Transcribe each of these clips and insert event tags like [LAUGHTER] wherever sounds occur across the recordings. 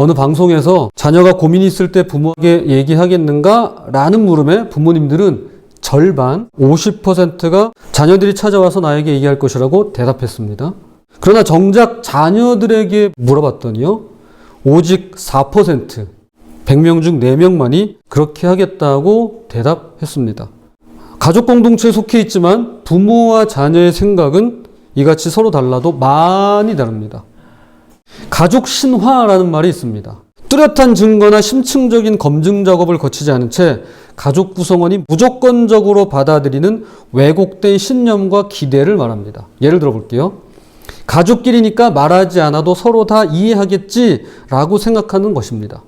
어느 방송에서 자녀가 고민이 있을 때 부모에게 얘기하겠는가? 라는 물음에 부모님들은 절반, 50%가 자녀들이 찾아와서 나에게 얘기할 것이라고 대답했습니다. 그러나 정작 자녀들에게 물어봤더니요, 오직 4%, 100명 중 4명만이 그렇게 하겠다고 대답했습니다. 가족 공동체에 속해 있지만 부모와 자녀의 생각은 이같이 서로 달라도 많이 다릅니다. 가족 신화라는 말이 있습니다. 뚜렷한 증거나 심층적인 검증 작업을 거치지 않은 채 가족 구성원이 무조건적으로 받아들이는 왜곡된 신념과 기대를 말합니다. 예를 들어 볼게요. 가족끼리니까 말하지 않아도 서로 다 이해하겠지라고 생각하는 것입니다.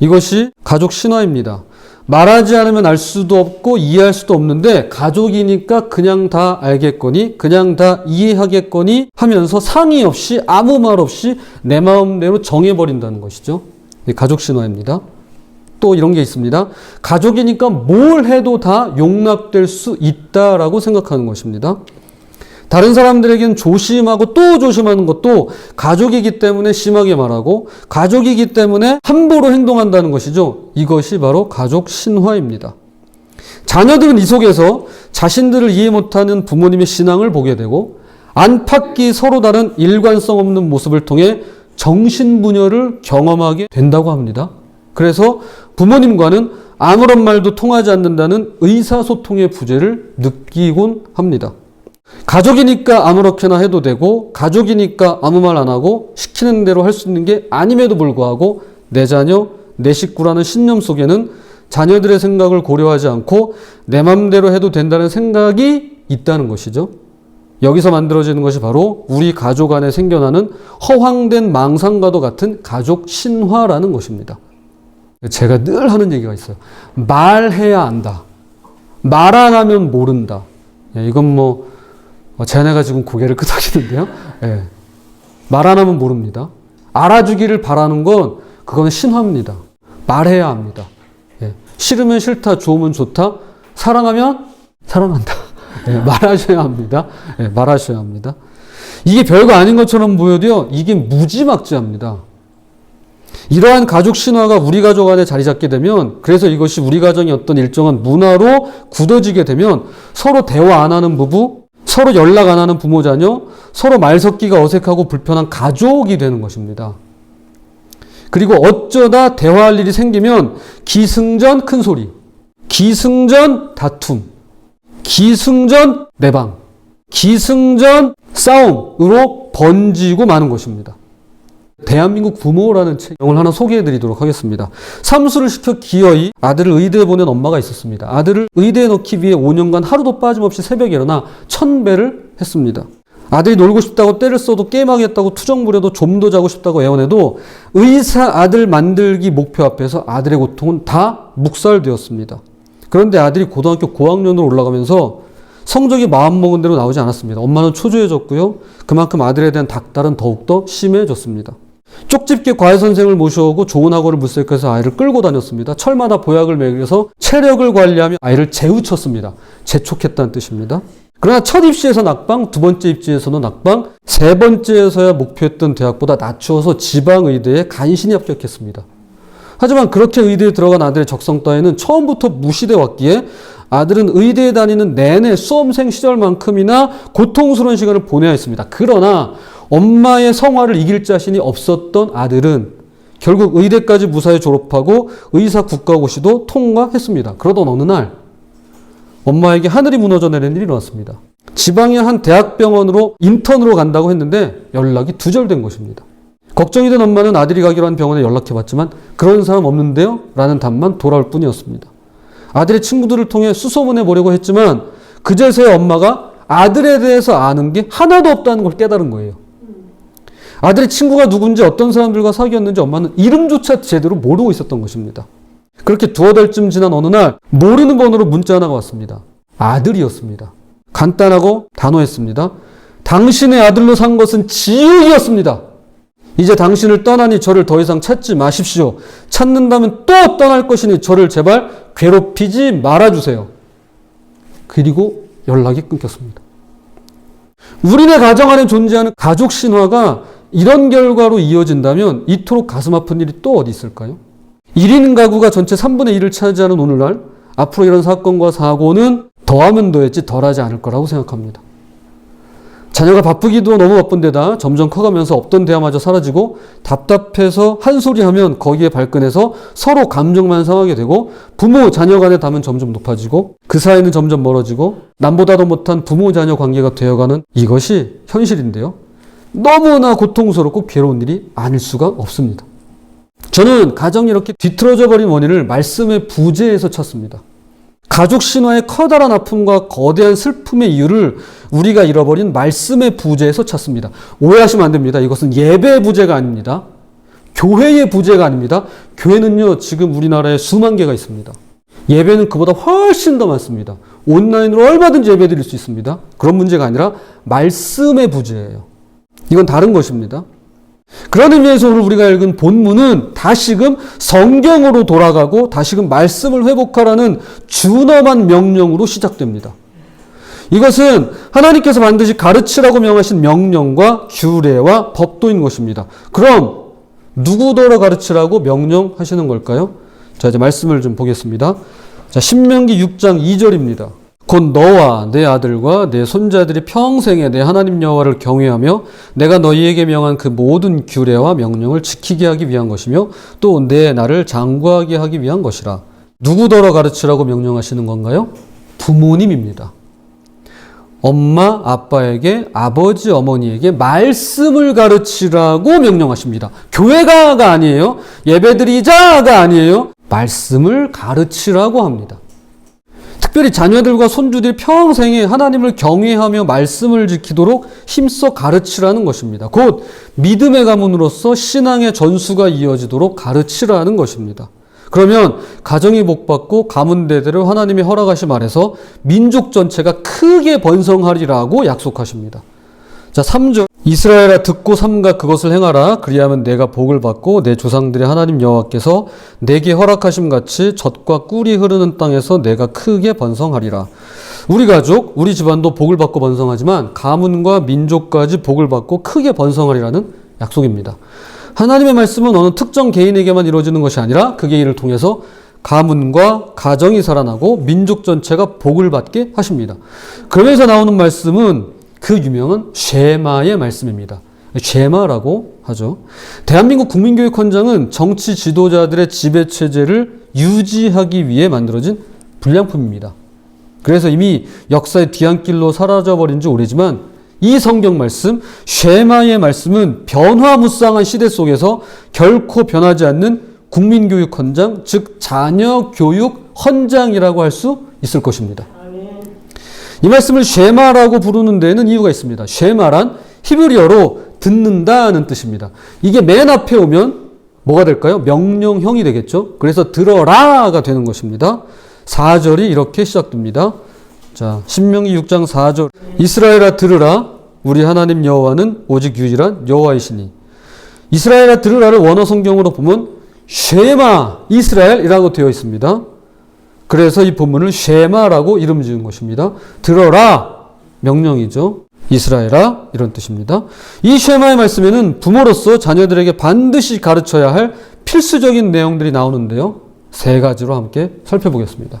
이것이 가족 신화입니다. 말하지 않으면 알 수도 없고 이해할 수도 없는데 가족이니까 그냥 다 알겠거니 그냥 다 이해하겠거니 하면서 상의 없이 아무 말 없이 내 마음대로 정해버린다는 것이죠. 이 가족 신화입니다. 또 이런 게 있습니다. 가족이니까 뭘 해도 다 용납될 수 있다라고 생각하는 것입니다. 다른 사람들에겐 조심하고 또 조심하는 것도 가족이기 때문에 심하게 말하고 가족이기 때문에 함부로 행동한다는 것이죠. 이것이 바로 가족 신화입니다. 자녀들은 이 속에서 자신들을 이해 못하는 부모님의 신앙을 보게 되고 안팎이 서로 다른 일관성 없는 모습을 통해 정신분열을 경험하게 된다고 합니다. 그래서 부모님과는 아무런 말도 통하지 않는다는 의사소통의 부재를 느끼곤 합니다. 가족이니까 아무렇게나 해도 되고 가족이니까 아무 말 안 하고 시키는 대로 할 수 있는 게 아님에도 불구하고 내 자녀, 내 식구라는 신념 속에는 자녀들의 생각을 고려하지 않고 내 맘대로 해도 된다는 생각이 있다는 것이죠. 여기서 만들어지는 것이 바로 우리 가족 안에 생겨나는 허황된 망상과도 같은 가족 신화라는 것입니다. 제가 늘 하는 얘기가 있어요. 말해야 안다. 말 안 하면 모른다. 예, 이건 뭐 어, 쟤네가 지금 고개를 [LAUGHS] 끄덕이는데요. 예. 말안 하면 모릅니다. 알아주기를 바라는 건 그거는 신화입니다. 말해야 합니다. 예. 싫으면 싫다, 좋으면 좋다, 사랑하면 사랑한다. 예, 말하셔야 합니다. 예, 말하셔야 합니다. 이게 별거 아닌 것처럼 보여도요, 이게 무지막지합니다. 이러한 가족 신화가 우리 가족 안에 자리 잡게 되면, 그래서 이것이 우리 가정의 어떤 일정한 문화로 굳어지게 되면, 서로 대화 안 하는 부부, 서로 연락 안 하는 부모 자녀, 서로 말 섞기가 어색하고 불편한 가족이 되는 것입니다. 그리고 어쩌다 대화할 일이 생기면 기승전 큰 소리, 기승전 다툼, 기승전 내방, 기승전 싸움으로 번지고 마는 것입니다. 대한민국 부모라는 책을 하나 소개해 드리도록 하겠습니다. 삼수를 시켜 기어이 아들을 의대에 보낸 엄마가 있었습니다. 아들을 의대에 넣기 위해 5년간 하루도 빠짐없이 새벽에 일어나 천배를 했습니다. 아들이 놀고 싶다고 때를 써도 게임하겠다고 투정 부려도 좀 더 자고 싶다고 애원해도 의사 아들 만들기 목표 앞에서 아들의 고통은 다 묵살되었습니다. 그런데 아들이 고등학교 고학년으로 올라가면서 성적이 마음먹은 대로 나오지 않았습니다. 엄마는 초조해졌고요. 그만큼 아들에 대한 닥달은 더욱더 심해졌습니다. 쪽집게 과외 선생을 모셔오고 좋은 학원을 물색해서 아이를 끌고 다녔습니다. 철마다 보약을 먹여서 체력을 관리하며 아이를 재우쳤습니다. 재촉했다는 뜻입니다. 그러나 첫 입시에서 낙방, 두 번째 입시에서는 낙방, 세 번째에서야 목표했던 대학보다 낮추어서 지방의대에 간신히 합격했습니다. 하지만 그렇게 의대에 들어간 아들의 적성 따위는 처음부터 무시돼 왔기에 아들은 의대에 다니는 내내 수험생 시절만큼이나 고통스러운 시간을 보내야 했습니다. 그러나 엄마의 성화를 이길 자신이 없었던 아들은 결국 의대까지 무사히 졸업하고 의사 국가고시도 통과했습니다. 그러던 어느 날 엄마에게 하늘이 무너져 내리는 일이 일어났습니다. 지방의 한 대학병원으로 인턴으로 간다고 했는데 연락이 두절된 것입니다. 걱정이 된 엄마는 아들이 가기로 한 병원에 연락해봤지만 그런 사람 없는데요? 라는 답만 돌아올 뿐이었습니다. 아들의 친구들을 통해 수소문해 보려고 했지만 그제서야 엄마가 아들에 대해서 아는 게 하나도 없다는 걸 깨달은 거예요. 아들의 친구가 누군지 어떤 사람들과 사귀었는지 엄마는 이름조차 제대로 모르고 있었던 것입니다. 그렇게 두어 달쯤 지난 어느 날 모르는 번호로 문자 하나가 왔습니다. 아들이었습니다. 간단하고 단호했습니다. 당신의 아들로 산 것은 지옥이었습니다. 이제 당신을 떠나니 저를 더 이상 찾지 마십시오. 찾는다면 또 떠날 것이니 저를 제발 괴롭히지 말아주세요. 그리고 연락이 끊겼습니다. 우리네 가정 안에 존재하는 가족 신화가 이런 결과로 이어진다면 이토록 가슴 아픈 일이 또 어디 있을까요? 1인 가구가 전체 3분의 1을 차지하는 오늘날 앞으로 이런 사건과 사고는 더하면 더했지 덜하지 않을 거라고 생각합니다. 자녀가 바쁘기도 너무 바쁜데다 점점 커가면서 없던 대화마저 사라지고 답답해서 한 소리 하면 거기에 발끈해서 서로 감정만 상하게 되고 부모 자녀 간의 담은 점점 높아지고 그 사이는 점점 멀어지고 남보다도 못한 부모 자녀 관계가 되어가는 이것이 현실인데요. 너무나 고통스럽고 괴로운 일이 아닐 수가 없습니다. 저는 가정이 이렇게 뒤틀어져 버린 원인을 말씀의 부재에서 찾습니다. 가족 신화의 커다란 아픔과 거대한 슬픔의 이유를 우리가 잃어버린 말씀의 부재에서 찾습니다. 오해하시면 안 됩니다. 이것은 예배 부재가 아닙니다. 교회의 부재가 아닙니다. 교회는요, 지금 우리나라에 수만 개가 있습니다. 예배는 그보다 훨씬 더 많습니다. 온라인으로 얼마든지 예배 드릴 수 있습니다. 그런 문제가 아니라 말씀의 부재예요. 이건 다른 것입니다. 그런 의미에서 오늘 우리가 읽은 본문은 다시금 성경으로 돌아가고 다시금 말씀을 회복하라는 준엄한 명령으로 시작됩니다. 이것은 하나님께서 반드시 가르치라고 명하신 명령과 규례와 법도인 것입니다. 그럼 누구더러 가르치라고 명령하시는 걸까요? 자, 이제 말씀을 좀 보겠습니다. 자, 신명기 6장 2절입니다. 곧 너와 내 아들과 내 손자들이 평생에 내 하나님 여호와를 경외하며 내가 너희에게 명한 그 모든 규례와 명령을 지키게 하기 위한 것이며 또 내 나를 장구하게 하기 위한 것이라. 누구더러 가르치라고 명령하시는 건가요? 부모님입니다. 엄마, 아빠에게, 아버지, 어머니에게 말씀을 가르치라고 명령하십니다. 교회가가 아니에요. 예배드리자가 아니에요. 말씀을 가르치라고 합니다. 특별히 자녀들과 손주들이 평생에 하나님을 경외하며 말씀을 지키도록 힘써 가르치라는 것입니다. 곧 믿음의 가문으로서 신앙의 전수가 이어지도록 가르치라는 것입니다. 그러면 가정이 복받고 가문 대대로 하나님이 허락하신 말에서 민족 전체가 크게 번성하리라고 약속하십니다. 자, 3절. 이스라엘아 듣고 삼가 그것을 행하라 그리하면 내가 복을 받고 내 조상들의 하나님 여호와께서 내게 허락하심 같이 젖과 꿀이 흐르는 땅에서 내가 크게 번성하리라. 우리 가족, 우리 집안도 복을 받고 번성하지만 가문과 민족까지 복을 받고 크게 번성하리라는 약속입니다. 하나님의 말씀은 어느 특정 개인에게만 이루어지는 것이 아니라 그 개인을 통해서 가문과 가정이 살아나고 민족 전체가 복을 받게 하십니다. 그러면서 나오는 말씀은 그 유명한 쉐마의 말씀입니다. 쉐마라고 하죠. 대한민국 국민교육헌장은 정치 지도자들의 지배 체제를 유지하기 위해 만들어진 불량품입니다. 그래서 이미 역사의 뒤안길로 사라져버린 지 오래지만 이 성경 말씀, 쉐마의 말씀은 변화무쌍한 시대 속에서 결코 변하지 않는 국민교육 헌장, 즉 자녀 교육 헌장이라고 할 수 있을 것입니다. 이 말씀을 쉐마라고 부르는 데에는 이유가 있습니다. 쉐마란 히브리어로 듣는다는 뜻입니다. 이게 맨 앞에 오면 뭐가 될까요? 명령형이 되겠죠. 그래서 들어라가 되는 것입니다. 4절이 이렇게 시작됩니다. 자, 신명기 6장 4절. 이스라엘아 들으라. 우리 하나님 여호와는 오직 유일한 여호와이시니. 이스라엘아 들으라를 원어 성경으로 보면 쉐마 이스라엘이라고 되어 있습니다. 그래서 이 본문을 쉐마라고 이름 지은 것입니다. 들어라 명령이죠. 이스라엘아 이런 뜻입니다. 이 쉐마의 말씀에는 부모로서 자녀들에게 반드시 가르쳐야 할 필수적인 내용들이 나오는데요. 세 가지로 함께 살펴보겠습니다.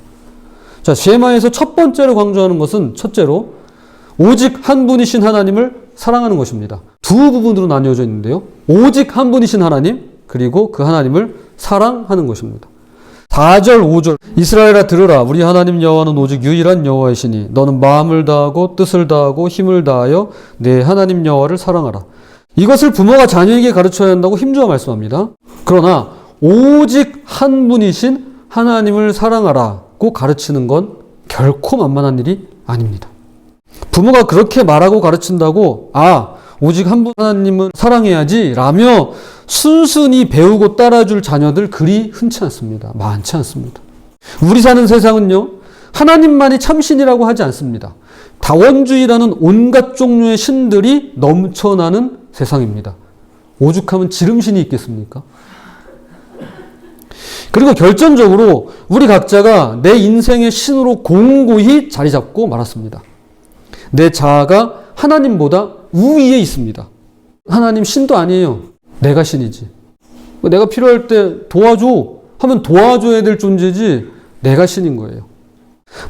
자, 쉐마에서 첫 번째로 강조하는 것은 첫째로 오직 한 분이신 하나님을 사랑하는 것입니다. 두 부분으로 나뉘어져 있는데요. 오직 한 분이신 하나님 그리고 그 하나님을 사랑하는 것입니다. 4절, 5절. 이스라엘아 들으라. 우리 하나님 여호와는 오직 유일한 여호와이시니 너는 마음을 다하고 뜻을 다하고 힘을 다하여 내 하나님 여호와를 사랑하라. 이것을 부모가 자녀에게 가르쳐야 한다고 힘주어 말씀합니다. 그러나 오직 한 분이신 하나님을 사랑하라고 가르치는 건 결코 만만한 일이 아닙니다. 부모가 그렇게 말하고 가르친다고 아 오직 한 분 하나님은 사랑해야지 라며 순순히 배우고 따라줄 자녀들 그리 흔치 않습니다. 많지 않습니다. 우리 사는 세상은요, 하나님만이 참신이라고 하지 않습니다. 다원주의라는 온갖 종류의 신들이 넘쳐나는 세상입니다. 오죽하면 지름신이 있겠습니까? 그리고 결정적으로 우리 각자가 내 인생의 신으로 공고히 자리 잡고 말았습니다. 내 자아가 하나님보다 우위에 있습니다. 하나님 신도 아니에요. 내가 신이지. 내가 필요할 때 도와줘 하면 도와줘야 될 존재지 내가 신인 거예요.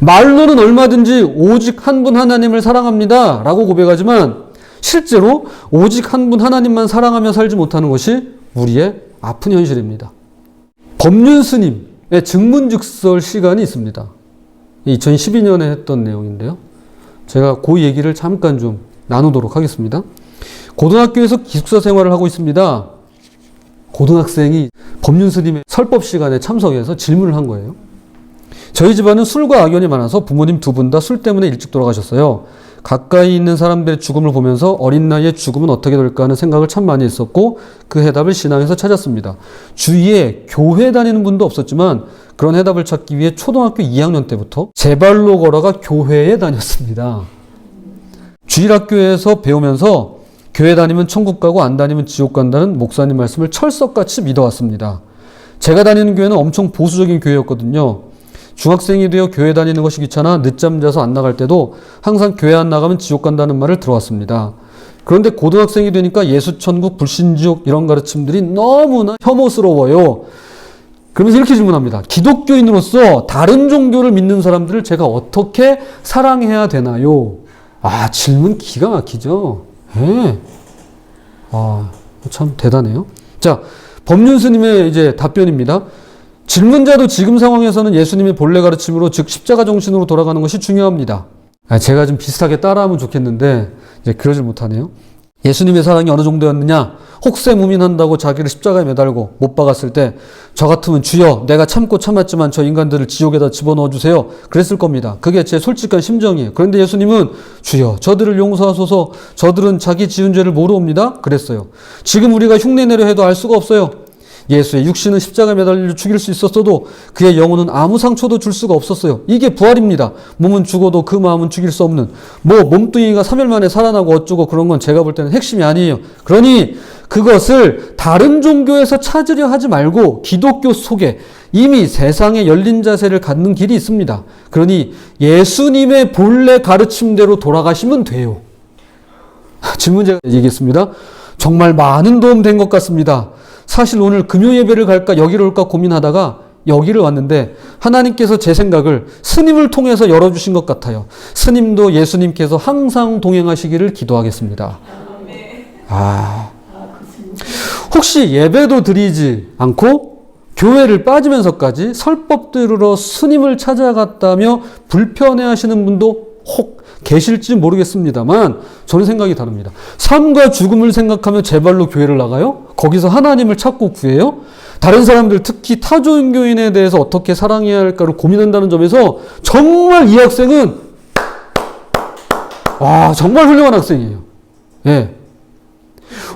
말로는 얼마든지 오직 한 분 하나님을 사랑합니다. 라고 고백하지만 실제로 오직 한 분 하나님만 사랑하며 살지 못하는 것이 우리의 아픈 현실입니다. 법륜 스님의 증문즉설 시간이 있습니다. 2012년에 했던 내용인데요. 제가 그 얘기를 잠깐 좀 나누도록 하겠습니다. 고등학교에서 기숙사 생활을 하고 있습니다. 고등학생이 법륜 스님의 설법 시간에 참석해서 질문을 한 거예요. 저희 집안은 술과 악연이 많아서 부모님 두 분 다 술 때문에 일찍 돌아가셨어요. 가까이 있는 사람들의 죽음을 보면서 어린 나이에 죽으면 어떻게 될까 하는 생각을 참 많이 했었고 그 해답을 신앙에서 찾았습니다. 주위에 교회 다니는 분도 없었지만 그런 해답을 찾기 위해 초등학교 2학년 때부터 제 발로 걸어가 교회에 다녔습니다. 주일학교에서 배우면서 교회 다니면 천국 가고 안 다니면 지옥 간다는 목사님 말씀을 철석같이 믿어왔습니다. 제가 다니는 교회는 엄청 보수적인 교회였거든요. 중학생이 되어 교회 다니는 것이 귀찮아 늦잠 자서 안 나갈 때도 항상 교회 안 나가면 지옥 간다는 말을 들어왔습니다. 그런데 고등학생이 되니까 예수천국, 불신지옥 이런 가르침들이 너무나 혐오스러워요. 그러면서 이렇게 질문합니다. 기독교인으로서 다른 종교를 믿는 사람들을 제가 어떻게 사랑해야 되나요? 아, 질문 기가 막히죠? 예. 아, 참 대단해요. 자, 법륜 스님의 이제 답변입니다. 질문자도 지금 상황에서는 예수님의 본래 가르침으로 즉 십자가 정신으로 돌아가는 것이 중요합니다. 아, 제가 좀 비슷하게 따라하면 좋겠는데 이제 그러질 못하네요. 예수님의 사랑이 어느 정도였느냐? 혹세무민한다고 자기를 십자가에 매달고 못 박았을 때 저 같으면 주여 내가 참고 참았지만 저 인간들을 지옥에다 집어넣어 주세요. 그랬을 겁니다. 그게 제 솔직한 심정이에요. 그런데 예수님은 주여 저들을 용서하소서 저들은 자기 지은 죄를 모르옵니다. 그랬어요. 지금 우리가 흉내내려 해도 알 수가 없어요. 예수의 육신은 십자가에 매달려 죽일 수 있었어도 그의 영혼은 아무 상처도 줄 수가 없었어요. 이게 부활입니다. 몸은 죽어도 그 마음은 죽일 수 없는. 뭐 몸뚱이가 3일 만에 살아나고 어쩌고 그런 건 제가 볼 때는 핵심이 아니에요. 그러니 그것을 다른 종교에서 찾으려 하지 말고 기독교 속에 이미 세상에 열린 자세를 갖는 길이 있습니다. 그러니 예수님의 본래 가르침대로 돌아가시면 돼요. 질문 제가 얘기했습니다. 정말 많은 도움 된 것 같습니다. 사실 오늘 금요 예배를 갈까 여기를 올까 고민하다가 여기를 왔는데 하나님께서 제 생각을 스님을 통해서 열어주신 것 같아요. 스님도 예수님께서 항상 동행하시기를 기도하겠습니다. 아. 혹시 예배도 드리지 않고 교회를 빠지면서까지 설법 들으러 스님을 찾아갔다며 불편해 하시는 분도 혹 계실지 모르겠습니다만 저는 생각이 다릅니다. 삶과 죽음을 생각하며 제발로 교회를 나가요? 거기서 하나님을 찾고 구해요? 다른 사람들 특히 타 종교인에 대해서 어떻게 사랑해야 할까를 고민한다는 점에서 정말 이 학생은 와 정말 훌륭한 학생이에요. 예.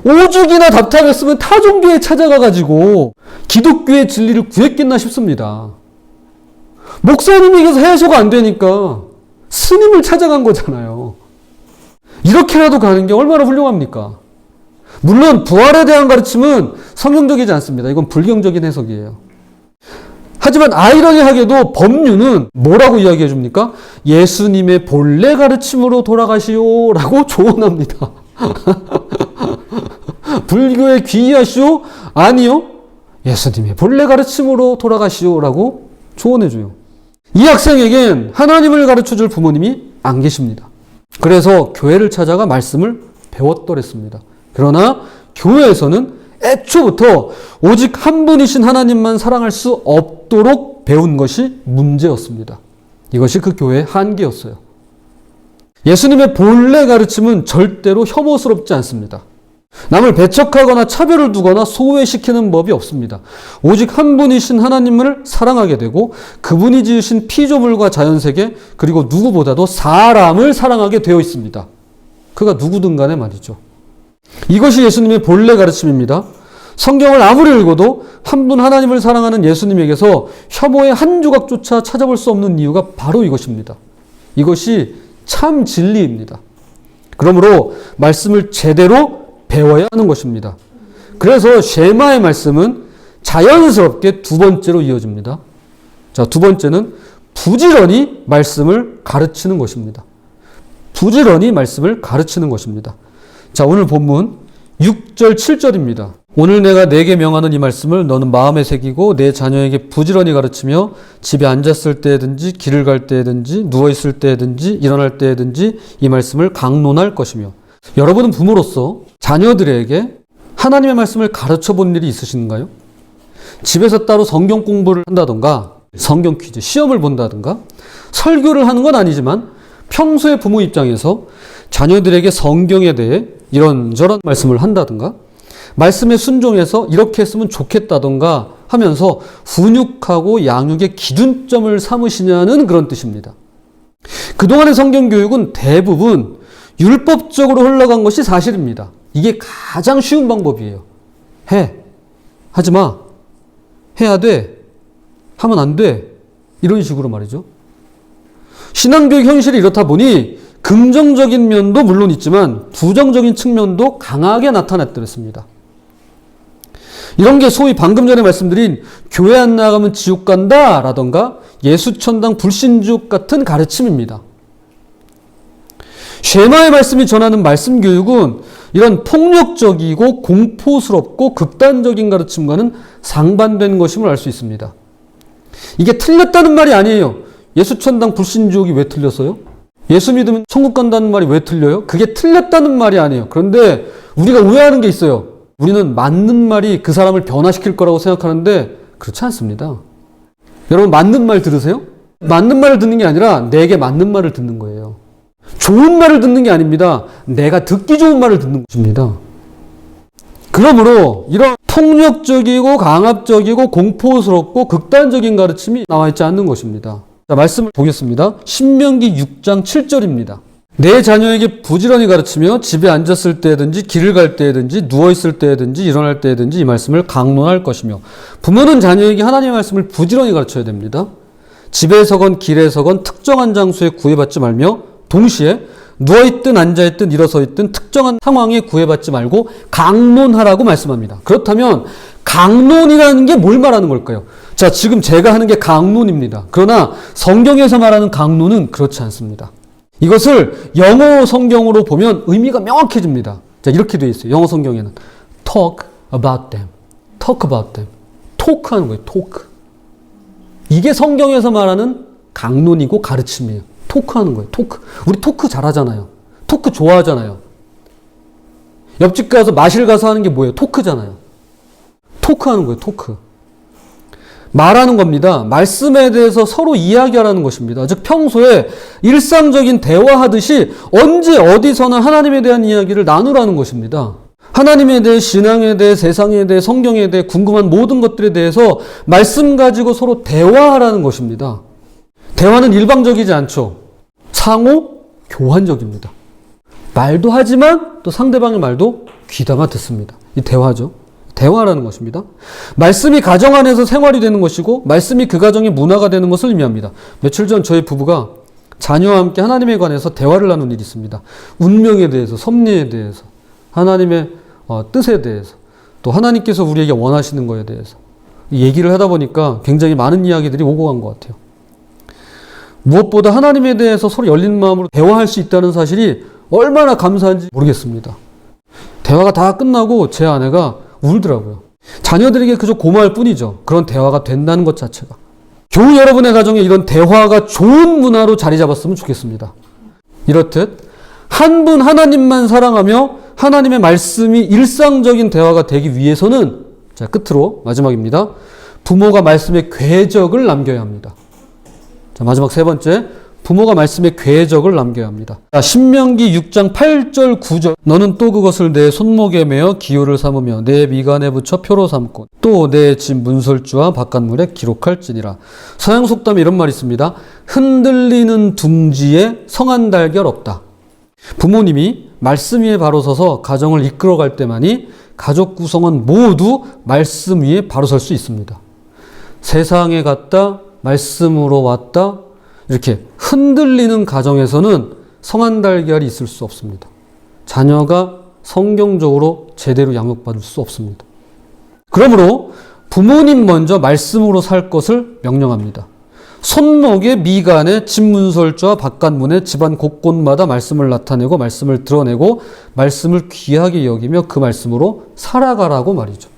오죽이나 답답했으면 타 종교에 찾아가 가지고 기독교의 진리를 구했겠나 싶습니다. 목사님에게서 해소가 안 되니까 스님을 찾아간 거잖아요. 이렇게라도 가는 게 얼마나 훌륭합니까? 물론 부활에 대한 가르침은 성경적이지 않습니다. 이건 불경적인 해석이에요. 하지만 아이러니하게도 법륜은 뭐라고 이야기해 줍니까? 예수님의 본래 가르침으로 돌아가시오 라고 [LAUGHS] 조언합니다. [LAUGHS] 불교에 귀의하시오? 아니요. 예수님의 본래 가르침으로 돌아가시오 라고 조언해 줘요. 이 학생에겐 하나님을 가르쳐 줄 부모님이 안 계십니다. 그래서 교회를 찾아가 말씀을 배웠더랬습니다. 그러나 교회에서는 애초부터 오직 한 분이신 하나님만 사랑할 수 없도록 배운 것이 문제였습니다. 이것이 그 교회의 한계였어요. 예수님의 본래 가르침은 절대로 혐오스럽지 않습니다. 남을 배척하거나 차별을 두거나 소외시키는 법이 없습니다. 오직 한 분이신 하나님을 사랑하게 되고 그분이 지으신 피조물과 자연세계 그리고 누구보다도 사람을 사랑하게 되어 있습니다. 그가 누구든 간에 말이죠. 이것이 예수님의 본래 가르침입니다. 성경을 아무리 읽어도 한 분 하나님을 사랑하는 예수님에게서 혐오의 한 조각조차 찾아볼 수 없는 이유가 바로 이것입니다. 이것이 참 진리입니다. 그러므로 말씀을 제대로 배워야 하는 것입니다. 그래서 쉐마의 말씀은 자연스럽게 두 번째로 이어집니다. 자, 두 번째는 부지런히 말씀을 가르치는 것입니다. 부지런히 말씀을 가르치는 것입니다. 자, 오늘 본문 6절, 7절입니다. 오늘 내가 내게 명하는 이 말씀을 너는 마음에 새기고 내 자녀에게 부지런히 가르치며 집에 앉았을 때든지 길을 갈 때든지 누워 있을 때든지 일어날 때든지 이 말씀을 강론할 것이며 여러분은 부모로서 자녀들에게 하나님의 말씀을 가르쳐 본 일이 있으신가요? 집에서 따로 성경 공부를 한다던가 성경 퀴즈, 시험을 본다던가 설교를 하는 건 아니지만 평소에 부모 입장에서 자녀들에게 성경에 대해 이런저런 말씀을 한다든가 말씀에 순종해서 이렇게 했으면 좋겠다던가 하면서 훈육하고 양육의 기준점을 삼으시냐는 그런 뜻입니다. 그동안의 성경 교육은 대부분 율법적으로 흘러간 것이 사실입니다. 이게 가장 쉬운 방법이에요. 해. 하지 마. 해야 돼. 하면 안 돼. 이런 식으로 말이죠. 신앙교육 현실이 이렇다 보니 긍정적인 면도 물론 있지만 부정적인 측면도 강하게 나타났더랬습니다. 이런 게 소위 방금 전에 말씀드린 교회 안 나가면 지옥 간다 라던가 예수천당 불신족 같은 가르침입니다. 쉐마의 말씀이 전하는 말씀 교육은 이런 폭력적이고 공포스럽고 극단적인 가르침과는 상반된 것임을 알 수 있습니다. 이게 틀렸다는 말이 아니에요. 예수천당 불신족이 왜 틀렸어요? 예수 믿으면 천국 간다는 말이 왜 틀려요? 그게 틀렸다는 말이 아니에요. 그런데 우리가 오해하는 게 있어요. 우리는 맞는 말이 그 사람을 변화시킬 거라고 생각하는데 그렇지 않습니다. 여러분 맞는 말 들으세요? 맞는 말을 듣는 게 아니라 내게 맞는 말을 듣는 거예요. 좋은 말을 듣는 게 아닙니다. 내가 듣기 좋은 말을 듣는 것입니다. 그러므로 이런 폭력적이고 강압적이고 공포스럽고 극단적인 가르침이 나와 있지 않는 것입니다. 자, 말씀을 보겠습니다. 신명기 6장 7절입니다. 내 자녀에게 부지런히 가르치며 집에 앉았을 때든지 길을 갈 때든지 누워 있을 때든지 일어날 때든지 이 말씀을 강론할 것이며 부모는 자녀에게 하나님의 말씀을 부지런히 가르쳐야 됩니다. 집에서건 길에서건 특정한 장소에 구애받지 말며 동시에 누워있든 앉아있든 일어서있든 특정한 상황에 구애받지 말고 강론하라고 말씀합니다. 그렇다면 강론이라는 게 뭘 말하는 걸까요? 자, 지금 제가 하는 게 강론입니다. 그러나 성경에서 말하는 강론은 그렇지 않습니다. 이것을 영어 성경으로 보면 의미가 명확해집니다. 자, 이렇게 되어 있어요. 영어 성경에는 talk about them. talk about them. 토크 하는 거예요. 토크. 이게 성경에서 말하는 강론이고 가르침이에요. 토크 하는 거예요. 토크. 우리 토크 잘하잖아요. 토크 좋아하잖아요. 옆집 가서 마실 가서 하는 게 뭐예요? 토크잖아요. 토크 하는 거예요. 토크. 말하는 겁니다. 말씀에 대해서 서로 이야기하라는 것입니다. 즉 평소에 일상적인 대화하듯이 언제 어디서나 하나님에 대한 이야기를 나누라는 것입니다. 하나님에 대해 신앙에 대해 세상에 대해 성경에 대해 궁금한 모든 것들에 대해서 말씀 가지고 서로 대화하라는 것입니다. 대화는 일방적이지 않죠. 상호 교환적입니다. 말도 하지만 또 상대방의 말도 귀담아 듣습니다. 이 대화죠. 대화라는 것입니다. 말씀이 가정 안에서 생활이 되는 것이고 말씀이 그 가정의 문화가 되는 것을 의미합니다. 며칠 전 저희 부부가 자녀와 함께 하나님에 관해서 대화를 나눈 일이 있습니다. 운명에 대해서, 섭리에 대해서, 하나님의 어, 뜻에 대해서, 또 하나님께서 우리에게 원하시는 것에 대해서 얘기를 하다 보니까 굉장히 많은 이야기들이 오고 간 것 같아요. 무엇보다 하나님에 대해서 서로 열린 마음으로 대화할 수 있다는 사실이 얼마나 감사한지 모르겠습니다. 대화가 다 끝나고 제 아내가 울더라고요. 자녀들에게 그저 고마울 뿐이죠. 그런 대화가 된다는 것 자체가. 교우 여러분의 가정에 이런 대화가 좋은 문화로 자리 잡았으면 좋겠습니다. 이렇듯 한 분 하나님만 사랑하며 하나님의 말씀이 일상적인 대화가 되기 위해서는 자, 끝으로 마지막입니다. 부모가 말씀의 궤적을 남겨야 합니다. 자, 마지막 세 번째. 부모가 말씀의 궤적을 남겨야 합니다. 자, 신명기 6장 8절 9절 너는 또 그것을 내 손목에 매어 기호를 삼으며 내 미간에 붙여 표로 삼고 또 내 집 문설주와 바깥물에 기록할지니라. 서양 속담에 이런 말이 있습니다. 흔들리는 둥지에 성한 달걀 없다. 부모님이 말씀 위에 바로 서서 가정을 이끌어갈 때만이 가족 구성원 모두 말씀 위에 바로 설 수 있습니다. 세상에 갔다 말씀으로 왔다 이렇게 흔들리는 가정에서는 성한 달걀이 있을 수 없습니다. 자녀가 성경적으로 제대로 양육받을 수 없습니다. 그러므로 부모님 먼저 말씀으로 살 것을 명령합니다. 손목에 미간에 집문설주와 바깥문에 집안 곳곳마다 말씀을 나타내고 말씀을 드러내고 말씀을 귀하게 여기며 그 말씀으로 살아가라고 말이죠.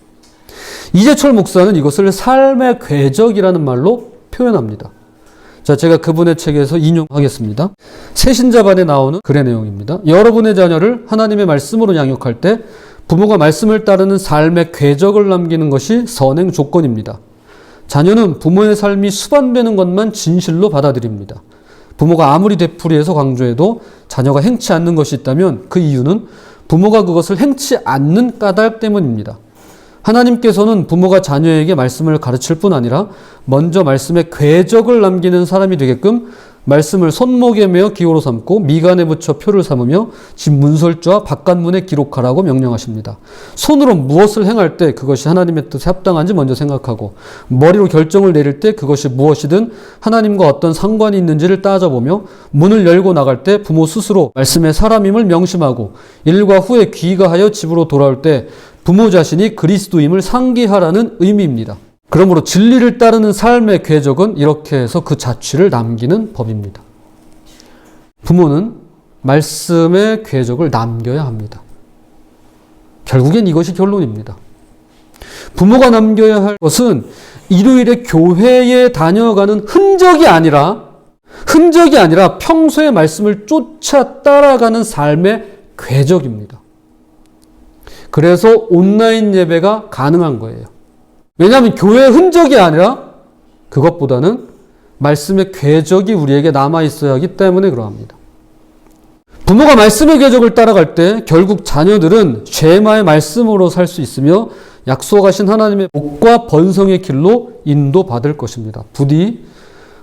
이재철 목사는 이것을 삶의 궤적이라는 말로 표현합니다. 자, 제가 그분의 책에서 인용하겠습니다. 새신자반에 나오는 글의 내용입니다. 여러분의 자녀를 하나님의 말씀으로 양육할 때 부모가 말씀을 따르는 삶의 궤적을 남기는 것이 선행 조건입니다. 자녀는 부모의 삶이 수반되는 것만 진실로 받아들입니다. 부모가 아무리 되풀이해서 강조해도 자녀가 행치 않는 것이 있다면 그 이유는 부모가 그것을 행치 않는 까닭 때문입니다. 하나님께서는 부모가 자녀에게 말씀을 가르칠 뿐 아니라 먼저 말씀의 궤적을 남기는 사람이 되게끔 말씀을 손목에 메어 기호로 삼고 미간에 붙여 표를 삼으며 집 문설주와 바깥문에 기록하라고 명령하십니다. 손으로 무엇을 행할 때 그것이 하나님의 뜻에 합당한지 먼저 생각하고 머리로 결정을 내릴 때 그것이 무엇이든 하나님과 어떤 상관이 있는지를 따져보며 문을 열고 나갈 때 부모 스스로 말씀의 사람임을 명심하고 일과 후에 귀가하여 집으로 돌아올 때 부모 자신이 그리스도임을 상기하라는 의미입니다. 그러므로 진리를 따르는 삶의 궤적은 이렇게 해서 그 자취를 남기는 법입니다. 부모는 말씀의 궤적을 남겨야 합니다. 결국엔 이것이 결론입니다. 부모가 남겨야 할 것은 일요일에 교회에 다녀가는 흔적이 아니라 흔적이 아니라 평소의 말씀을 쫓아 따라가는 삶의 궤적입니다. 그래서 온라인 예배가 가능한 거예요. 왜냐하면 교회의 흔적이 아니라 그것보다는 말씀의 궤적이 우리에게 남아 있어야 하기 때문에 그러합니다. 부모가 말씀의 궤적을 따라갈 때 결국 자녀들은 죄마의 말씀으로 살 수 있으며 약속하신 하나님의 복과 번성의 길로 인도받을 것입니다. 부디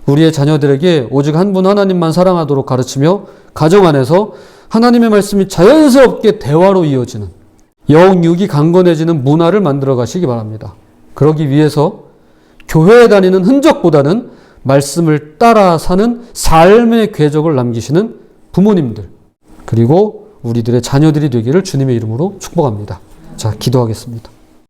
우리의 자녀들에게 오직 한 분 하나님만 사랑하도록 가르치며 가정 안에서 하나님의 말씀이 자연스럽게 대화로 이어지는 영육이 강건해지는 문화를 만들어 가시기 바랍니다. 그러기 위해서 교회에 다니는 흔적보다는 말씀을 따라 사는 삶의 궤적을 남기시는 부모님들, 그리고 우리들의 자녀들이 되기를 주님의 이름으로 축복합니다. 자, 기도하겠습니다.